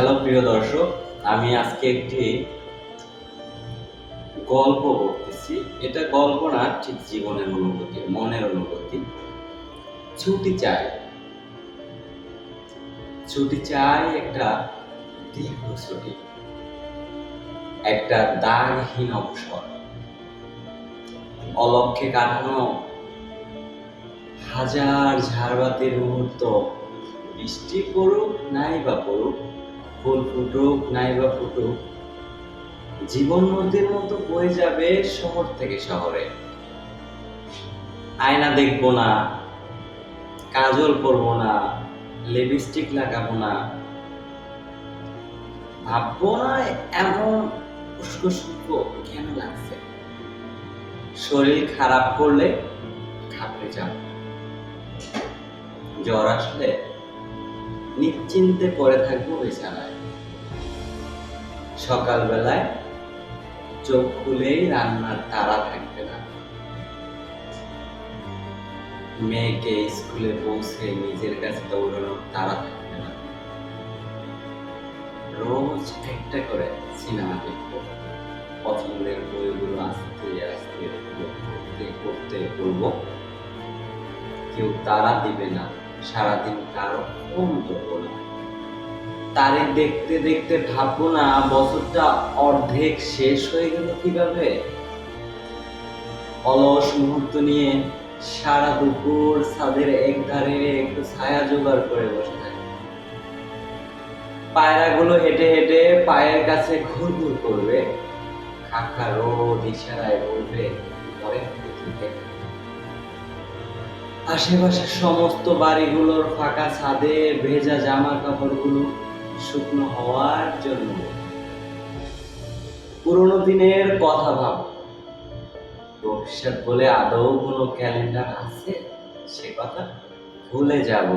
Hello প্রিয় দর্শক, আমি আজকে একটি গল্প বলতেছি এটা গল্প না, ঠিক জীবনের অনুভূতি, মনের অনুভূতি। ছুটি চাই। ছুটি চাই একটা দীর্ঘ ছুটি, একটা দাগহীন অবসর। অলক্ষে কাটানো হাজার ঝাড়বাতির মুহূর্ত, বৃষ্টি পড়ুক, নাই বা পড়ুক ফুল ফুটুক, নাই বা ফুটুক, জীবন নদীর মতো বয়ে যাবে শহর থেকে শহরে। আয়না দেখব না, কাজল পরবো না লিপস্টিক লাগাবো না। ভাববো না এমন উস্কো কেন লাগছে? শরীর খারাপ করলে ঘাবড়ে যাব। জ্বর আসলে নিশ্চিন্তে পড়ে থাকব বিছানায়। সকালবেলায় চোখ খুলেই রান্নার তাড়া থাকবে না। মেয়েকে স্কুলে পৌঁছে নিজের কাছে দৌড়ানোর তাড়া থাকবে না। রোজ একটা করে সিনেমা দেখব। পছন্দের বইগুলো আস্তে আস্তে পড়তে পড়তে কেউ তারা দিবে না। সারাদিন কারও ফোন ধরবো না। তারিখ দেখতে দেখতে ভাববো না, বছরটা অর্ধেক শেষ হয়ে গেল কীভাবে? অলস মুহূর্ত নিয়ে সারা দুপুর ছাদের এক ধারে একটু ছায়া জোগাড় করে বসে থাকে। পায়রাগুলো হেঁটে হেঁটে পায়ের কাছে ঘুর ঘুর করবে। কাকা রোদ ইশারায় বলবে পরে আশেপাশের সমস্ত বাড়িগুলোর ফাঁকা ছাদে ভেজা জামা কাপড়গুলো শুকনো হওয়ার জন্য। পুরোনো দিনের কথা ভাব। ভবিষ্যৎ বলে আদৌ কোনো ক্যালেন্ডার আছে? সে কথা ভুলে যাব।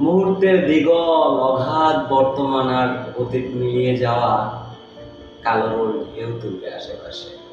মুহূর্তের দিগল, অগাধ বর্তমান আর অতীত মিলিয়ে যাওয়া কালো রোল ঢেউ তুলবে আশেপাশে।